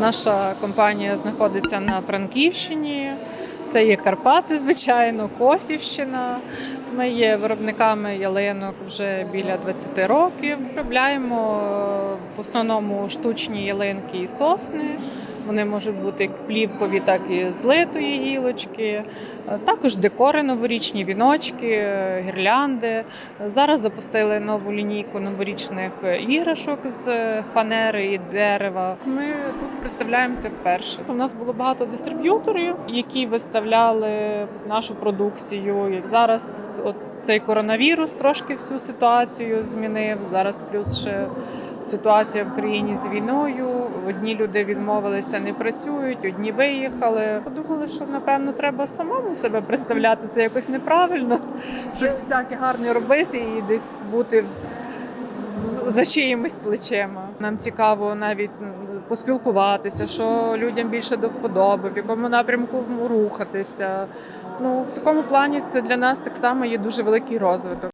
Наша компанія знаходиться на Франківщині. Це є Карпати, звичайно, Косівщина. Ми є виробниками ялинок вже біля 20 років. Виробляємо е, в основному штучні ялинки і сосни. Вони можуть бути як плівкові, так і з литої гілочки. Е, Також декори новорічні, віночки, е, гірлянди. Зараз запустили нову лінійку новорічних іграшок з фанери і дерева. Ми тут представляємося вперше. У нас було багато дистриб'юторів, які виставляли нашу продукцію. Зараз от цей коронавірус трошки всю ситуацію змінив. Зараз плюс ще ситуація в країні з війною. Одні люди відмовилися, не працюють, одні виїхали. Подумали, що напевно треба самому себе представляти. Це якось неправильно. Щось всяке гарне робити і десь бути за чиїмось плечима. Нам цікаво навіть поспілкуватися, що людям більше до вподоби, в якому напрямку рухатися. Ну в такому плані це для нас так само є дуже великий розвиток.